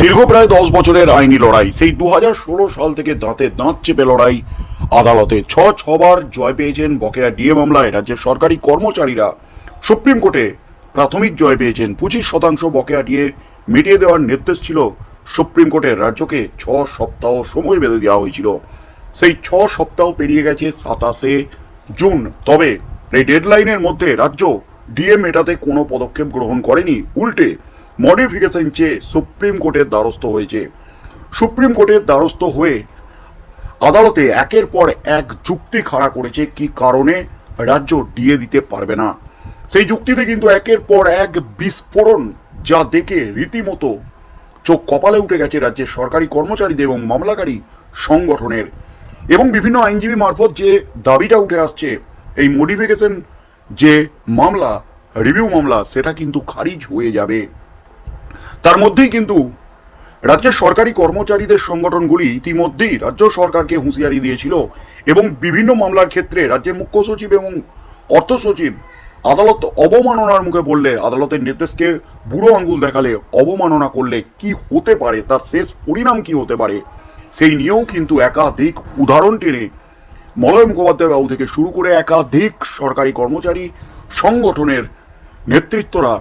দীর্ঘ প্রায় দশ বছরের আইনি লড়াই, সেই দুহাজার ষোলো সাল থেকে দাঁতে দাঁত চেপে লড়াই। আদালতে ছ ছবার জয় পেয়েছেন বকেয়া ডিএ মামলায়। রাজ্যের সরকারি কর্মচারীরা সুপ্রিম কোর্টে প্রাথমিক জয় পেয়েছেন। পঁচিশ শতাংশ বকেয়া ডিএ মিটিয়ে দেওয়ার নির্দেশ ছিল সুপ্রিম কোর্টের। রাজ্যকে ছ সপ্তাহ সময় বেঁধে দেওয়া হয়েছিল। সেই ছ সপ্তাহ পেরিয়ে গেছে সাতাশে জুন। তবে এই ডেডলাইনের মধ্যে রাজ্য ডিএ মেটাতে কোনো পদক্ষেপ গ্রহণ করেনি। উল্টে মডিফিকেশন চেয়ে সুপ্রিম কোর্টের দ্বারস্থ হয়েছে। সুপ্রিম কোর্টের দ্বারস্থ হয়ে আদালতে একের পর এক যুক্তি খাড়া করেছে। কি কারণে? রাজ্য ডিএ দিতে পারবে না। সেই যুক্তিতে কিন্তু একের পর এক বিস্ফোরণ যা দেখে রীতিমতো চোখ কপালে উঠে গেছে রাজ্যের সরকারি কর্মচারীদের এবং মামলাকারী সংগঠনের। এবং বিভিন্ন আইনজীবী মারফত যে দাবিটা উঠে আসছে, এই মডিফিকেশন যে মামলা, রিভিউ মামলা, সেটা কিন্তু খারিজ হয়ে যাবে। তার মধ্যেই কিন্তু রাজ্যের সরকারি কর্মচারীদের সংগঠনগুলি ইতিমধ্যেই রাজ্য সরকারকে হুঁশিয়ারি দিয়েছিল এবং বিভিন্ন মামলার ক্ষেত্রে রাজ্যের মুখ্য সচিব এবং অর্থ সচিব আদালত অবমাননার মুখে বললে আদালতের নির্দেশকে বুড়ো আঙ্গুল দেখালে অবমাননা করলে কি হতে পারে, তার শেষ পরিণাম কি হতে পারে, সেই নিয়েও কিন্তু একাধিক উদাহরণ টেনে মলয় মুখোপাধ্যায় বাবু থেকে শুরু করে একাধিক সরকারি কর্মচারী সংগঠনের নেতৃত্বরা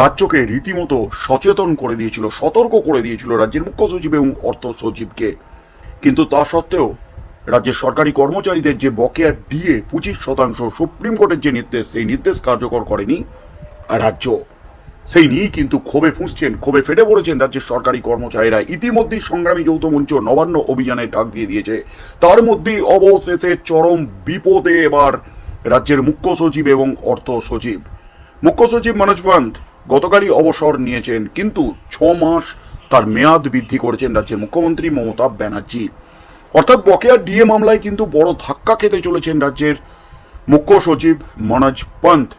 রাজ্যকে রীতিমতো সচেতন করে দিয়েছিল, সতর্ক করে দিয়েছিল রাজ্যের মুখ্য সচিব এবং অর্থ সচিবকে। কিন্তু তা সত্ত্বেও রাজ্যের সরকারি কর্মচারীদের যে বকেয়া ডিএ পঁচিশ শতাংশ সুপ্রিম কোর্টের যে নির্দেশ, সেই নির্দেশ কার্যকর করেনি রাজ্য। সেই নিয়েই কিন্তু ক্ষোভে ফুঁসছেন, ক্ষোভে ফেটে পড়েছেন রাজ্যের সরকারি কর্মচারীরা। ইতিমধ্যেই সংগ্রামী যৌথ মঞ্চ নবান্ন অভিযানের ডাক দিয়ে দিয়েছে। তার মধ্যেই অবশেষে চরম বিপদে এবার রাজ্যের মুখ্য সচিব এবং অর্থ সচিব। মুখ্য সচিব মনোজ পান্ত গতকালই অবসর নিয়েছেন, কিন্তু ছ মাস তার মেয়াদ বৃদ্ধি করেছেন রাজ্যের মুখ্যমন্ত্রী মমতা ব্যানার্জি। অর্থাৎ বকেয়া ডিএ মামলায় কিন্তু বড় ধাক্কা খেতে চলেছেন রাজ্যের মুখ্য সচিব মনোজ পন্থ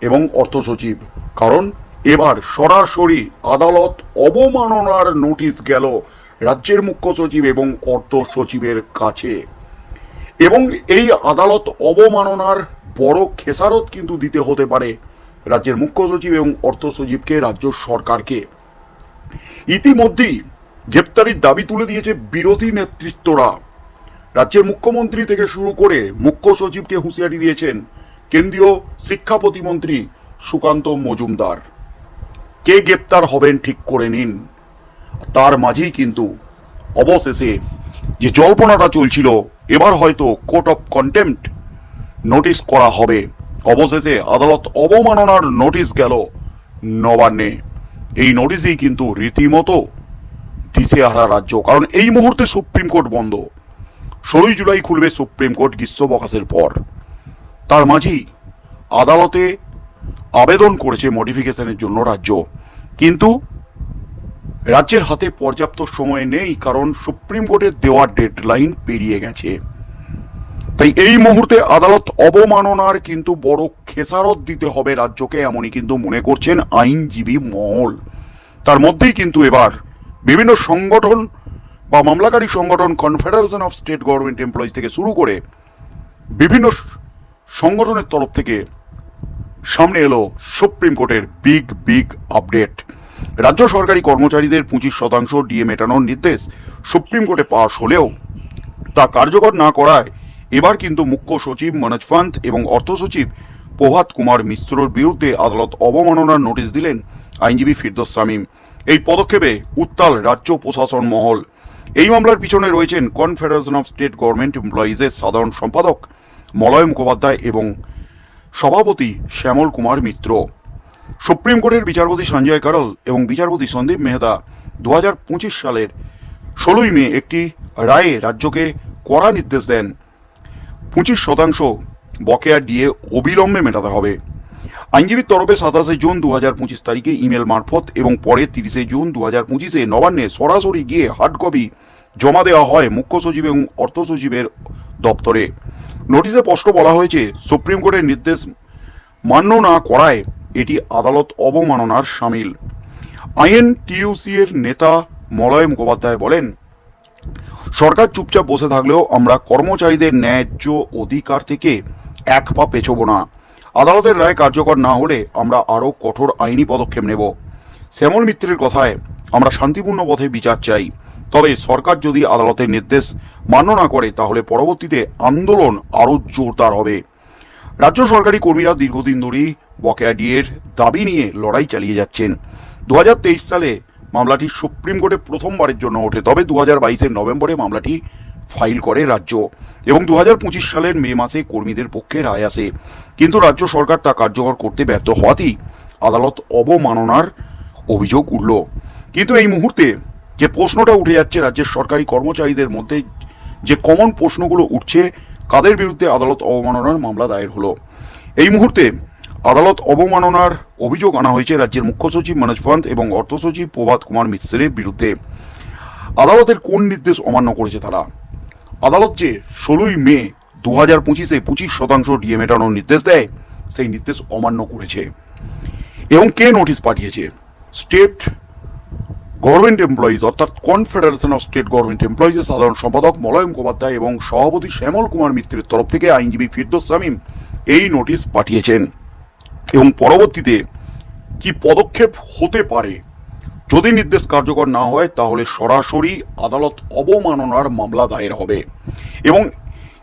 এবং অর্থ সচিব। কারণ এবার সরাসরি আদালত অবমাননার নোটিশ গেল রাজ্যের মুখ্য সচিব এবং অর্থ সচিবের কাছে। এবং এই আদালত অবমাননার বড় খেসারত কিন্তু দিতে হতে পারে। রাজ্যের মুখ্য সচিব এবং অর্থ সচিবকে, রাজ্য সরকারকে। ইতিমধ্যেই গ্রেপ্তারির দাবি তুলে দিয়েছে বিরোধী নেতৃত্বরা। রাজ্যের মুখ্যমন্ত্রী থেকে শুরু করে মুখ্য সচিবকে হুঁশিয়ারি দিয়েছেন কেন্দ্রীয় শিক্ষা প্রতিমন্ত্রী সুকান্ত মজুমদার। কে গ্রেপ্তার হবেন ঠিক করে নিন। তার মাঝেই কিন্তু অবশেষে যে জল্পনাটা চলছিল, এবার হয়তো কোর্ট অফ কন্টেম্পট নোটিশ করা হবে। অবশেষে আদালত অবমাননার নোটিশ গেল নবান্নে। এই নোটিশেই কিন্তু রীতিমতো দিশেহারা রাজ্য, কারণ এই মুহূর্তে সুপ্রিম কোর্ট বন্ধ। ষোলোই জুলাই খুলবে সুপ্রিম কোর্ট গ্রীষ্মবকাশের পর। তার মাঝেই আদালতে আবেদন করেছে মডিফিকেশনের জন্য রাজ্য। কিন্তু রাজ্যের হাতে পর্যাপ্ত সময় নেই, কারণ সুপ্রিম কোর্টের দেওয়া ডেডলাইন পেরিয়ে গেছে। তাই এই মুহূর্তে আদালত অবমাননার কিন্তু বড় খেসারত দিতে হবে রাজ্যকে, এমনই কিন্তু মনে করছেন আইনজীবী মহল। তার মধ্যেই কিন্তু এবার বিভিন্ন সংগঠন বা মামলাকারী সংগঠন confederation of state government employees থেকে শুরু করে বিভিন্ন সংগঠনের তরফ থেকে সামনে এলো সুপ্রিম কোর্টের বিগ বিগ আপডেট। রাজ্য সরকারি কর্মচারীদের পঁচিশ শতাংশ ডিএ মেটানোর নির্দেশ সুপ্রিম কোর্টে পাশ হলেও তা কার্যকর না করায় এবার কিন্তু মুখ্য সচিব মনোজ পান্ত এবং অর্থ সচিব প্রভাত কুমার মিশ্রর বিরুদ্ধে আদালত অবমাননার নোটিশ দিলেন আইনজীবী ফিরদোস শামীম। এই পদক্ষেপে উত্তাল রাজ্য প্রশাসন মহল। এই মামলার পিছনে রয়েছেন কনফেডারেশন অফ স্টেট গভর্নমেন্ট এমপ্লয়িজের সাধারণ সম্পাদক মলয় মুখোপাধ্যায় এবং সভাপতি শ্যামল কুমার মিত্র। সুপ্রিম কোর্টের বিচারপতি সঞ্জয় কারল এবং বিচারপতি সন্দীপ মেহতা দু হাজার পঁচিশ সালের ষোলোই মে একটি রায়ে রাজ্যকে কড়া নির্দেশ দেন। পঁচিশ শতাংশ বকেয়া ডিএ অবিলম্বে মেটাতে হবে। আইনজীবীর তরফে সাতাশে জুন দু হাজার পঁচিশ তারিখে ইমেল মারফত এবং পরে তিরিশে জুন দু হাজার পঁচিশে নবান্নে সরাসরি গিয়ে হার্ড কপি জমা দেওয়া হয় মুখ্য সচিব এবং অর্থ সচিবের দপ্তরে। নোটিশে স্পষ্ট বলা হয়েছে, সুপ্রিম কোর্টের নির্দেশ মান্য না করায় এটি আদালত অবমাননার সামিল। আইএনটিইউসি এর নেতা মলয় মুখোপাধ্যায় বলেন সরকার চুপচাপ বসে থাকলেও আমরা কর্মচারীদের ন্যায্য অধিকার থেকে এক পা পেছব না। আদালতের রায় কার্যকর না হলে আমরা আরও কঠোর আইনি পদক্ষেপ নেব। শ্যামল মিত্রের কথায় আমরা শান্তিপূর্ণ পথে বিচার চাই। তবে সরকার যদি আদালতের নির্দেশ মান্য না করে, তাহলে পরবর্তীতে আন্দোলন আরও জোরদার হবে। রাজ্য সরকারি কর্মীরা দীর্ঘদিন ধরেই বকেয়া ডিএর দাবি নিয়ে লড়াই চালিয়ে যাচ্ছেন। দু হাজার তেইশ সালে মামলাটি সুপ্রিম কোর্টে প্রথমবারের জন্য ওঠে, তবে দু হাজার বাইশের নভেম্বরে মামলাটি ফাইল করে রাজ্য এবং দু হাজার পঁচিশ সালের মে মাসে কর্মীদের পক্ষে রায় আসে। কিন্তু রাজ্য সরকার তা কার্যকর করতে ব্যর্থ হওয়াতেই আদালত অবমাননার অভিযোগ উঠল। কিন্তু এই মুহূর্তে যে প্রশ্নটা উঠে যাচ্ছে রাজ্যের সরকারি কর্মচারীদের মধ্যে, যে কমন প্রশ্নগুলো উঠছে, কাদের বিরুদ্ধে আদালত অবমাননার মামলা দায়ের হলো? এই মুহূর্তে আদালত অবমাননার অভিযোগ আনা হয়েছে রাজ্যের মুখ্য সচিব মনোজ পন্ত এবং অর্থ সচিব প্রভাত কুমার মিশ্রের বিরুদ্ধে। আদালতের কোন নির্দেশ অমান্য করেছে তারা? আদালত যে ষোলোই মে দু হাজার পঁচিশে পঁচিশ শতাংশ ডিএ মেটানোর নির্দেশ দেয়, সেই নির্দেশ অমান্য করেছে। এবং কে নোটিশ পাঠিয়েছে? স্টেট গভর্নমেন্ট এমপ্লয়িজ, অর্থাৎ কনফেডারেশন অফ স্টেট গভর্নমেন্ট এমপ্লয়িজের সাধারণ সম্পাদক মলয় মুখোপাধ্যায় এবং সভাপতি শ্যামল কুমার মিত্রের তরফ থেকে আইনজীবী ফিরদোস শামীম এই নোটিশ পাঠিয়েছেন। এবং পরবর্তীতে কি পদক্ষেপ হতে পারে? যদি নির্দেশ কার্যকর না হয়, তাহলে সরাসরি আদালত অবমাননার মামলা দায়ের হবে। এবং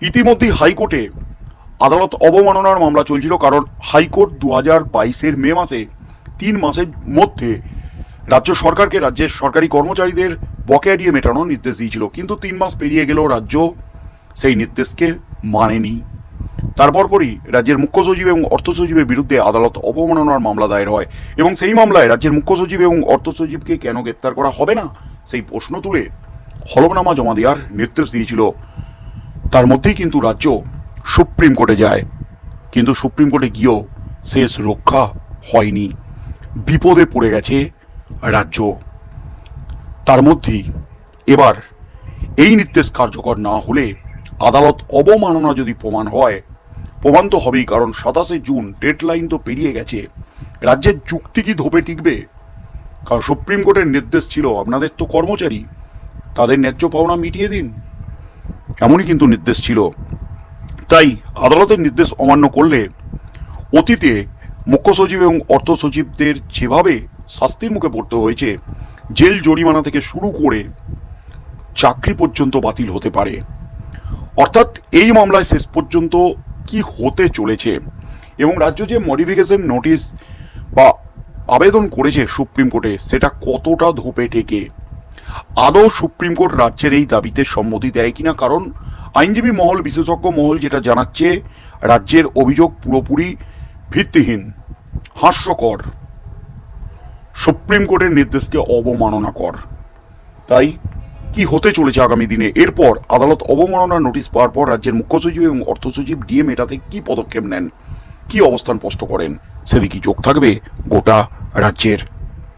ইতিমধ্যেই হাইকোর্টে আদালত অবমাননার মামলা চলছিল কারণ হাইকোর্ট দু হাজার বাইশের মে মাসে তিন মাসের মধ্যে রাজ্য সরকারকে রাজ্যের সরকারি কর্মচারীদের বকেয়া দিয়ে মেটানোর নির্দেশ দিয়েছিল। কিন্তু তিন মাস পেরিয়ে গেলেও রাজ্য সেই নির্দেশকে মানেনি। তারপর পরই রাজ্যের মুখ্য সচিব এবং অর্থ সচিবের বিরুদ্ধে আদালত অবমাননার মামলা দায়ের হয় এবং সেই মামলায় রাজ্যের মুখ্য সচিব এবং অর্থ সচিবকে কেন গ্রেপ্তার করা হবে না? সেই প্রশ্ন তুলে হলফনামা জমা দেওয়ার নির্দেশ দিয়েছিল। তার মধ্যেই কিন্তু রাজ্য সুপ্রিম কোর্টে যায়। কিন্তু সুপ্রিম কোর্টে গিয়েও শেষ রক্ষা হয়নি। বিপদে পড়ে গেছে রাজ্য। তার মধ্যেই এবার এই নির্দেশ কার্যকর না হলে আদালত অবমাননা যদি প্রমাণ হয় প্রমাণ তো হবেই, কারণ সাতাশে জুন ডেডলাইন তো পেরিয়ে গেছে। রাজ্যের যুক্তি কি ধোপে টিকবে? কারণ সুপ্রিম কোর্টের নির্দেশ ছিল, আপনাদের তো কর্মচারী, তাদের ন্যায্য পাওনা মিটিয়ে দিন। এমনই কিন্তু নির্দেশ ছিল। তাই আদালতের নির্দেশ অমান্য করলে অতীতে মুখ্য সচিব এবং অর্থ সচিবদের যেভাবে শাস্তির মুখে পড়তে হয়েছে, জেল জরিমানা থেকে শুরু করে চাকরি পর্যন্ত বাতিল হতে পারে। অর্থাৎ এই মামলায় শেষ পর্যন্ত কি হতে চলেছে? এবং রাজ্য যে মডিফিকেশন নোটিশ বা আবেদন করেছে সুপ্রিম কোর্টে, সেটা কতটা ধোপে টেকে আদৌ সুপ্রিম কোর্ট রাজ্যের এই দাবিতে সম্মতি দেয় কিনা? কারণ আইনজীবী মহল, বিশেষজ্ঞ মহল যেটা জানাচ্ছে, রাজ্যের অভিযোগ পুরোপুরি ভিত্তিহীন, হাস্যকর। সুপ্রিম কোর্টের নির্দেশকে অবমাননা কর তাই কি হতে চলেছে আগামী দিনে? এরপর আদালত অবমাননার নোটিশ পাওয়ার পর রাজ্যের মুখ্য সচিব এবং অর্থ সচিব ডিএম এটাতে কি পদক্ষেপ নেন? কি অবস্থান স্পষ্ট করেন? সেদিকে চোখ থাকবে? গোটা রাজ্যের